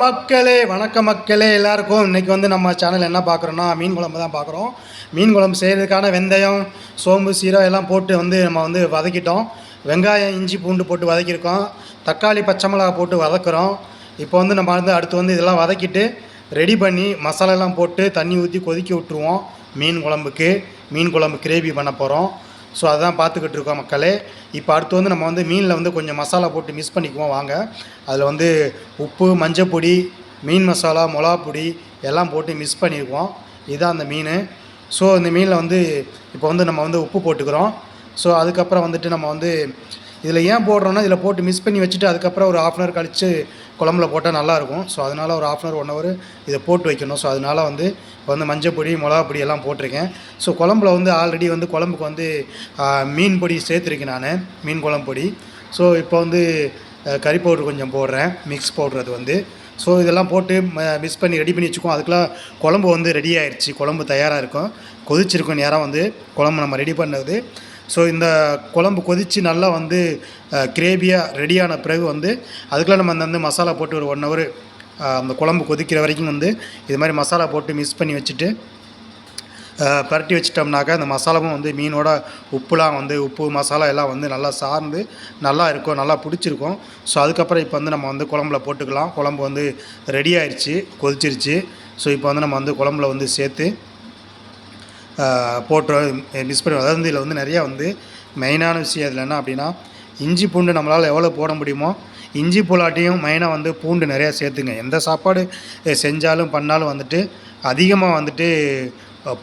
மக்களே வணக்க மக்களே எல்லாருக்கும் இன்றைக்கி வந்து நம்ம சேனல் என்ன பார்க்குறோன்னா மீன் குழம்பு தான் பார்க்குறோம். மீன் குழம்பு செய்கிறதுக்கான வெந்தயம் சோம்பு சீரகம் எல்லாம் போட்டு வந்து நம்ம வந்து வதக்கிட்டோம். வெங்காயம் இஞ்சி பூண்டு போட்டு வதக்கியிருக்கோம். தக்காளி பச்சை மிளகா போட்டு வதக்குறோம். இப்போ வந்து நம்ம வந்து அடுத்து வந்து இதெல்லாம் வதக்கிட்டு ரெடி பண்ணி மசாலாலாம் போட்டு தண்ணி ஊற்றி கொதிக்க விட்டுருவோம் மீன் குழம்புக்கு. மீன் குழம்பு கிரேவி பண்ண போகிறோம் ஸோ அதுதான் பார்த்துக்கிட்டு இருக்கோம் மக்களே. இப்போ அடுத்து வந்து நம்ம வந்து மீனில் வந்து கொஞ்சம் மசாலா போட்டு மிக்ஸ் பண்ணிக்குவோம் வாங்க. அதில் வந்து உப்பு மஞ்சள் பொடி மீன் மசாலா மிளகா பொடி எல்லாம் போட்டு மிக்ஸ் பண்ணியிருக்கோம் இதுதான் அந்த மீன். ஸோ இந்த மீனில் வந்து இப்போ வந்து நம்ம வந்து உப்பு போட்டுக்கிறோம். ஸோ அதுக்கப்புறம் வந்துட்டு நம்ம வந்து இதில் ஏன் போடுறோன்னா இதில் போட்டு மிக்ஸ் பண்ணி வச்சுட்டு அதுக்கப்புறம் ஒரு ஆஃப் அன் ஹவர் கழித்து குழம்புல போட்டால் நல்லாயிருக்கும். ஸோ அதனால் ஒரு half an hour one hour இதை போட்டு வைக்கணும். ஸோ அதனால் வந்து இப்போ வந்து மஞ்சள் பொடி மிளகா பொடி எல்லாம் போட்டிருக்கேன். ஸோ குழம்புல வந்து ஆல்ரெடி வந்து குழம்புக்கு வந்து மீன் பொடி சேர்த்துருக்கேன் நான். மீன் குழம்பு பொடி. ஸோ இப்போ வந்து கறி பவுடர் கொஞ்சம் போடுறேன். மிக்ஸ் பவுடர் அது வந்து. ஸோ இதெல்லாம் போட்டு மிக்ஸ் பண்ணி ரெடி பண்ணி வச்சுக்கோம் அதுக்கெலாம் குழம்பு வந்து ரெடி ஆயிடுச்சு குழம்பு தயாராக இருக்கும். கொதிச்சிருக்கும் நேரம் வந்து குழம்பு நம்ம ரெடி பண்ணது. ஸோ இந்த குழம்பு கொதித்து நல்லா வந்து கிரேவியாக ரெடியான பிறகு வந்து அதுக்குள்ளே நம்ம அந்த வந்து மசாலா போட்டு ஒரு ஒன் ஹவர் அந்த குழம்பு கொதிக்கிற வரைக்கும் வந்து இது மாதிரி மசாலா போட்டு மிக்ஸ் பண்ணி வச்சுட்டு பரட்டி வச்சிட்டோம்னாக்கா அந்த மசாலாவும் வந்து மீனோட உப்புலாம் வந்து உப்பு மசாலா எல்லாம் வந்து நல்லா சார்ந்து நல்லா இருக்கும் நல்லா பிடிச்சிருக்கும். ஸோ அதுக்கப்புறம் இப்போ வந்து நம்ம வந்து குழம்புல போட்டுக்கலாம். குழம்பு வந்து ரெடி ஆயிடுச்சு கொதிச்சிருச்சு. ஸோ இப்போ வந்து நம்ம வந்து குழம்புல வந்து சேர்த்து போட்டோ மிஸ் பண்ணி அதாவது இதில் வந்து நிறையா வந்து மெயினான விஷயம் இதில் என்ன அப்படின்னா இஞ்சி பூண்டு நம்மளால் எவ்வளோ போட முடியுமோ இஞ்சி புலாட்டியும் மெயினாக வந்து பூண்டு நிறையா சேர்த்துங்க. எந்த சாப்பாடு செஞ்சாலும் பண்ணாலும் வந்துட்டு அதிகமாக வந்துட்டு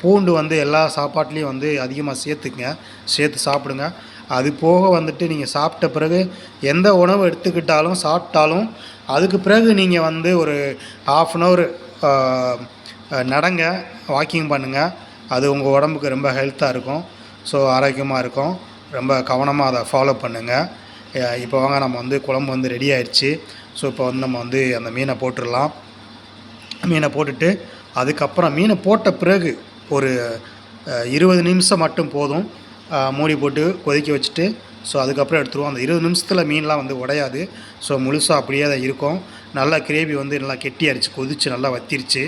பூண்டு வந்து எல்லா சாப்பாட்லேயும் வந்து அதிகமாக சேர்த்துக்குங்க. சேர்த்து சாப்பிடுங்க. அது போக வந்துட்டு நீங்கள் சாப்பிட்ட பிறகு எந்த உணவு எடுத்துக்கிட்டாலும் சாப்பிட்டாலும் அதுக்கு பிறகு நீங்கள் வந்து ஒரு ஆஃப் அன் ஹவர் நடங்க வாக்கிங் பண்ணுங்கள் அது உங்கள் உடம்புக்கு ரொம்ப ஹெல்த்தாக இருக்கும். ஸோ ஆரோக்கியமாக இருக்கும். ரொம்ப கவனமாக அதை ஃபாலோ பண்ணுங்கள் இப்போ வாங்க நம்ம வந்து குழம்பு வந்து ரெடி ஆயிடுச்சு. ஸோ இப்போ வந்து நம்ம வந்து அந்த மீனை போட்டுடலாம். மீனை போட்டுட்டு அதுக்கப்புறம் மீனை போட்ட பிறகு ஒரு இருபது நிமிஷம் மட்டும் போதும். மூடி போட்டு கொதிக்க வச்சுட்டு ஸோ அதுக்கப்புறம் எடுத்துருவோம். அந்த இருபது நிமிஷத்தில் மீன்லாம் வந்து உடையாது. ஸோ முழுசாக அப்படியே தான் இருக்கும். நல்லா கிரேவி வந்து நல்லா கெட்டியாகிடுச்சு கொதிச்சு நல்லா வத்திருச்சு.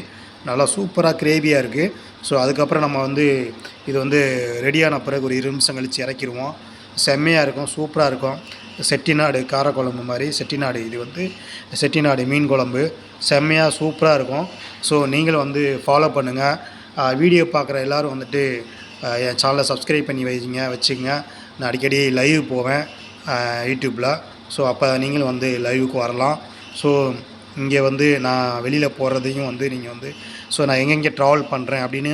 நல்லா சூப்பராக கிரேவியாக இருக்குது ஸோ அதுக்கப்புறம் நம்ம வந்து இது வந்து ரெடியான பிறகு ஒரு இரு நிமிஷம் கழித்து இறக்கிடுவோம் செம்மையாக இருக்கும் சூப்பராக இருக்கும். செட்டிநாடு காரக்குழம்பு மாதிரி செட்டிநாடு இது வந்து செட்டிநாடு மீன் குழம்பு. செம்மையாக சூப்பராக இருக்கும். ஸோ நீங்களும் வந்து ஃபாலோ பண்ணுங்கள் வீடியோ பார்க்குற எல்லோரும் வந்துட்டு என் சேனலை சப்ஸ்கிரைப் பண்ணி வைங்க வச்சுங்க. நான் அடிக்கடி லைவ் போவேன் யூடியூப்பில் ஸோ அப்போ நீங்களும் வந்து லைவுக்கு வரலாம். ஸோ இங்கே வந்து நான் வெளியில் போகிறதையும் வந்து நீங்கள் வந்து ஸோ நான் எங்கெங்கே ட்ராவல் பண்ணுறேன் அப்படின்னு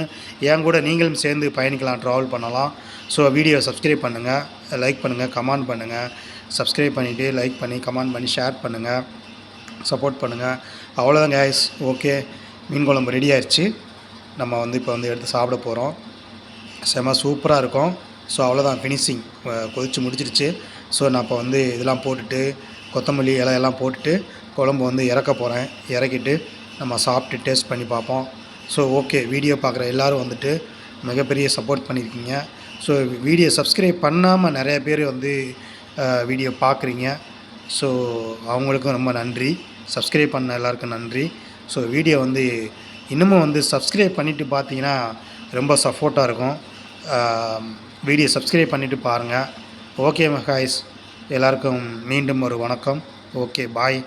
என் கூட நீங்களும் சேர்ந்து பயணிக்கலாம் ட்ராவல் பண்ணலாம். ஸோ வீடியோ சப்ஸ்கிரைப் பண்ணுங்கள் லைக் பண்ணுங்கள் கமெண்ட் பண்ணுங்கள் சப்ஸ்கிரைப் பண்ணிவிட்டு லைக் பண்ணி கமெண்ட் பண்ணி ஷேர் பண்ணுங்கள் சப்போர்ட் பண்ணுங்கள் அவ்வளோதான் கேஸ் ஓகே மீன் குழம்பு ரெடி ஆயிடுச்சு நம்ம வந்து இப்போ வந்து எடுத்து சாப்பிட போகிறோம் செம சூப்பராக இருக்கும். ஸோ அவ்வளோதான் ஃபினிஷிங் கொதிச்சு முடிச்சிருச்சு. ஸோ நான் இப்போ வந்து இதெல்லாம் போட்டுட்டு கொத்தமல்லி இலையெல்லாம் போட்டுட்டு குழம்பு வந்து இறக்க போகிறேன் இறக்கிட்டு நம்ம சாப்பிட்டு டேஸ்ட் பண்ணி பார்ப்போம். ஸோ ஓகே வீடியோ பார்க்குற எல்லோரும் வந்துட்டு மிகப்பெரிய சப்போர்ட் பண்ணியிருக்கீங்க. ஸோ வீடியோ சப்ஸ்கிரைப் பண்ணாமல் நிறைய பேர் வந்து வீடியோ பார்க்குறீங்க. ஸோ அவங்களுக்கும் ரொம்ப நன்றி. சப்ஸ்கிரைப் பண்ண எல்லாருக்கும் நன்றி. ஸோ வீடியோ வந்து இன்னமும் வந்து சப்ஸ்கிரைப் பண்ணிவிட்டு பார்த்தீங்கன்னா ரொம்ப சப்போர்ட்டாக இருக்கும். வீடியோ சப்ஸ்கிரைப் பண்ணிவிட்டு பாருங்கள் ஓகே மகாய்ஸ் எல்லாருக்கும் மீண்டும் ஒரு வணக்கம். Okay bye